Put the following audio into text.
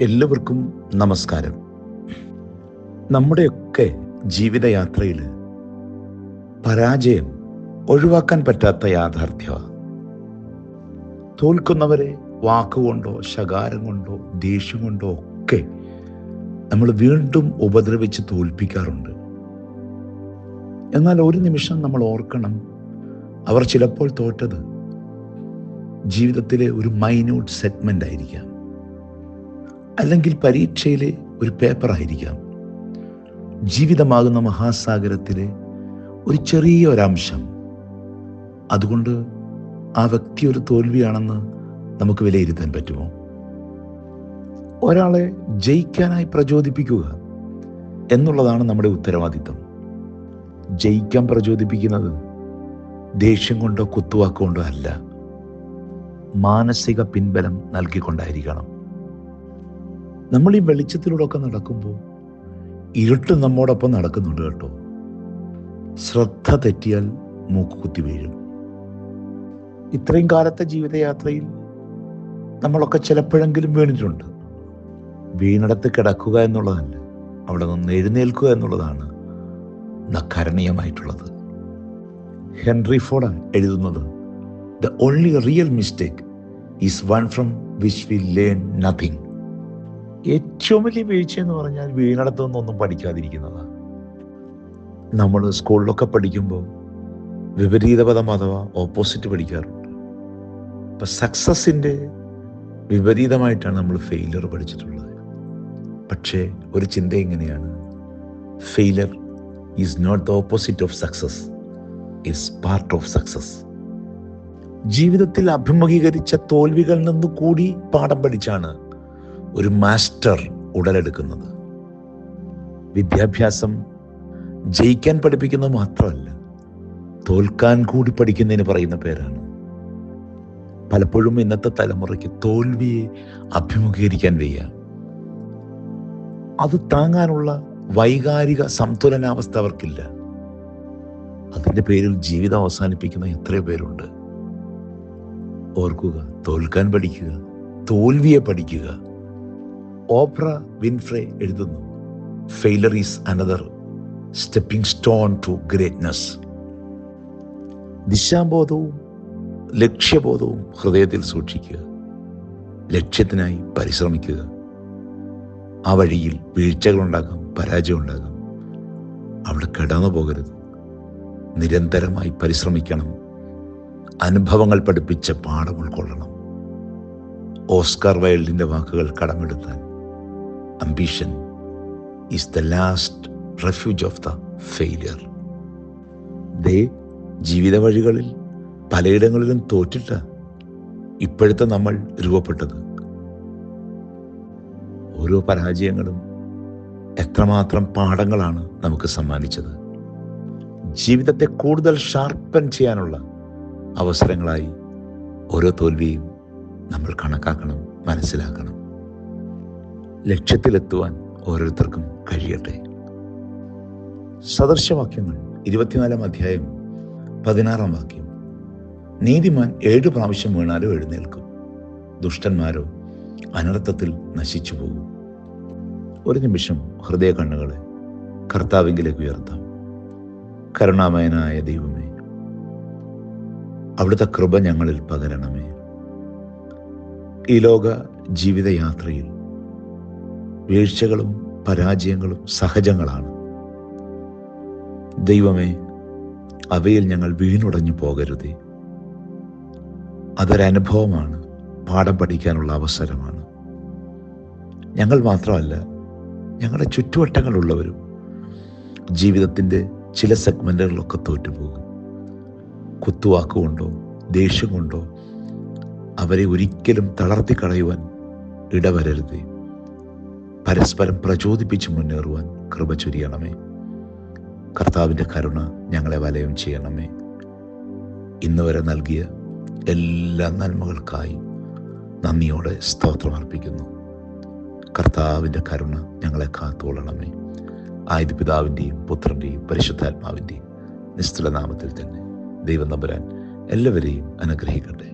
എല്ലാവർക്കും നമസ്കാരം. നമ്മുടെയൊക്കെ ജീവിതയാത്രയിൽ പരാജയം ഒഴിവാക്കാൻ പറ്റാത്ത യാഥാർത്ഥ്യമാണ് തോൽക്കുന്നവരെ വാക്കുകൊണ്ടോ ശകാരം കൊണ്ടോ ദേഷ്യം കൊണ്ടോ ഒക്കെ നമ്മൾ വീണ്ടും ഉപദ്രവിച്ച് തോൽപ്പിക്കാറുണ്ട്. എന്നാൽ ഒരു നിമിഷം നമ്മൾ ഓർക്കണം അവർ ചിലപ്പോൾ തോറ്റത് ജീവിതത്തിലെ ഒരു മൈന്യൂട്ട് സെഗ്മെന്റ് ആയിരിക്കാം. അല്ലെങ്കിൽ പരീക്ഷയിലെ ഒരു പേപ്പർ ആയിരിക്കാം ജീവിതമാകുന്ന മഹാസാഗരത്തിലെ ഒരു ചെറിയ ഒരംശം അതുകൊണ്ട് ആ വ്യക്തി ഒരു തോൽവിയാണെന്ന് നമുക്ക് വിലയിരുത്താൻ പറ്റുമോ? ഒരാളെ ജയിക്കാനായി പ്രചോദിപ്പിക്കുക എന്നുള്ളതാണ് നമ്മുടെ ഉത്തരവാദിത്തം. ജയിക്കാൻ പ്രചോദിപ്പിക്കുന്നത് ദേഷ്യം കൊണ്ടോ കുത്തുവാക്കുകൊണ്ടോ അല്ല. മാനസിക പിൻബലം നൽകിക്കൊണ്ടായിരിക്കണം. നമ്മൾ ഈ വെളിച്ചത്തിലൂടെ ഒക്കെ നടക്കുമ്പോൾ ഇരുട്ട് നമ്മോടൊപ്പം നടക്കുന്നുണ്ട് കേട്ടോ. ശ്രദ്ധ തെറ്റിയാൽ മൂക്ക് കുത്തി വീഴും. ഇത്രയും കാലത്തെ ജീവിതയാത്രയിൽ നമ്മളൊക്കെ ചിലപ്പോഴെങ്കിലും വീണിട്ടുണ്ട്. വീണിടത്ത് കിടക്കുക എന്നുള്ളതല്ല അവിടെ നിന്ന് എഴുന്നേൽക്കുക എന്നുള്ളതാണ് നക്കരണീയമായിട്ടുള്ളത്. ഹെൻറി ഫോർഡാണ് എഴുതുന്നത് the only real mistake is one from which we learn nothing ഏറ്റവും വലിയ വീഴ്ച എന്ന് പറഞ്ഞാൽ വീണടത്തു നിന്നൊന്നും പഠിക്കാതിരിക്കുന്നതാണ് നമ്മൾ സ്കൂളിലൊക്കെ പഠിക്കുമ്പോൾ വിപരീതപദം അഥവാ ഓപ്പോസിറ്റ് പഠിക്കാറുണ്ട്. ഇപ്പം സക്സസിന്റെ വിപരീതമായിട്ടാണ് നമ്മൾ ഫെയിലിയർ പഠിച്ചിട്ടുള്ളത്. പക്ഷേ ഒരു ചിന്ത എങ്ങനെയാണ്? Failure is not the opposite of success is part of success ജീവിതത്തിൽ അഭിമുഖീകരിച്ച തോൽവികളിൽ നിന്ന് കൂടി പാഠം പഠിച്ചാണ് ഒരു മാസ്റ്റർ ഉടലെടുക്കുന്നത്. വിദ്യാഭ്യാസം ജയിക്കാൻ പഠിപ്പിക്കുന്നത് മാത്രമല്ല തോൽക്കാൻ കൂടി പഠിക്കുന്നതിന് പറയുന്ന പേരാണ്. പലപ്പോഴും ഇന്നത്തെ തലമുറയ്ക്ക് തോൽവിയെ അഭിമുഖീകരിക്കാൻ വയ്യ. അത് താങ്ങാനുള്ള വൈകാരിക സംതുലനാവസ്ഥ അവർക്കില്ല. അതിന്റെ പേരിൽ ജീവിതം അവസാനിപ്പിക്കുന്ന എത്രയോ പേരുണ്ട്. ഓർക്കുക തോൽക്കാൻ പഠിക്കുക തോൽവിയെ പഠിക്കുക. ഓപ്ര വിൻഫ്രെ എഴുതുന്നു. Failure is another stepping stone to greatness ദിശാബോധവും ലക്ഷ്യബോധവും ഹൃദയത്തിൽ സൂക്ഷിക്കുക. ലക്ഷ്യത്തിനായി പരിശ്രമിക്കുക. ആ വഴിയിൽ വീഴ്ചകളുണ്ടാകാം പരാജയം ഉണ്ടാകാം അവിടെ കിടന്നു പോകരുത്. നിരന്തരമായി പരിശ്രമിക്കണം. അനുഭവങ്ങൾ പഠിപ്പിച്ച പാഠം ഉൾക്കൊള്ളണം. ഓസ്കാർ വൈൽഡിന്റെ വാക്കുകൾ കടമെടുത്താൽ ambition is the last refuge of the failure ദേ ജീവിത വഴികളിൽ പലയിടങ്ങളിലും തോറ്റിട്ട് ഇപ്പോഴത്തെ നമ്മൾ രൂപപ്പെട്ടത്. ഓരോ പരാജയങ്ങളും എത്രമാത്രം പാഠങ്ങളാണ് നമുക്ക് സമ്മാനിച്ചത്. ജീവിതത്തെ കൂടുതൽ ഷാർപ്പൻ ചെയ്യാനുള്ള അവസരങ്ങളായി ഓരോ തോൽവിയും നമ്മൾ കണക്കാക്കണം മനസ്സിലാക്കണം. ലക്ഷ്യത്തിലെത്തുവാൻ ഓരോരുത്തർക്കും കഴിയട്ടെ. സദൃശവാക്യങ്ങൾ ഇരുപത്തിനാലാം അധ്യായം പതിനാറാം വാക്യം. നീതിമാൻ ഏഴു പ്രാവശ്യം വീണാലോ എഴുന്നേൽക്കും. ദുഷ്ടന്മാരോ അനർത്ഥത്തിൽ നശിച്ചു പോകും. ഒരു നിമിഷം ഹൃദയ കണ്ണുകളെ കർത്താവിങ്കിലേക്ക് ഉയർത്താം. കരുണാമയനായ ദൈവമേ അവിടുത്തെ കൃപ ഞങ്ങളിൽ പകരണമേ. ഈ ലോക ജീവിതയാത്രയിൽ വീഴ്ചകളും പരാജയങ്ങളും സഹജങ്ങളാണ്. ദൈവമേ അവയിൽ ഞങ്ങൾ വീണുടഞ്ഞു പോകരുതേ. അതൊരനുഭവമാണ് പാഠം പഠിക്കാനുള്ള അവസരമാണ്. ഞങ്ങൾ മാത്രമല്ല ഞങ്ങളുടെ ചുറ്റുവട്ടങ്ങളുള്ളവരും ജീവിതത്തിന്റെ ചില സെഗ്മെന്റുകളിലൊക്കെ തോറ്റുപോകും. കുത്തുവാക്കുകൊണ്ടോ ദേഷ്യം കൊണ്ടോ അവരെ ഒരിക്കലും തളർത്തി കളയുവാൻ ഇടവരരുതേ. പരസ്പരം പ്രചോദിപ്പിച്ച് മുന്നേറുവാൻ കൃപ ചൊരിയണമേ. കർത്താവിന്റെ കരുണ ഞങ്ങളെ വലയം ചെയ്യണമേ. ഇന്ന് വരെ നൽകിയ എല്ലാ നന്മകൾക്കായി നന്ദിയോടെ സ്തോത്രം അർപ്പിക്കുന്നു. കർത്താവിന്റെ കരുണ ഞങ്ങളെ കാത്തോളണമേ ആയത് പിതാവിന്റെയും പുത്രന്റെയും പരിശുദ്ധാത്മാവിന്റെയും നിസ്തുലനാമത്തിൽ തന്നെ ദൈവം നമ്പരാൻ എല്ലാവരെയും അനുഗ്രഹിക്കണം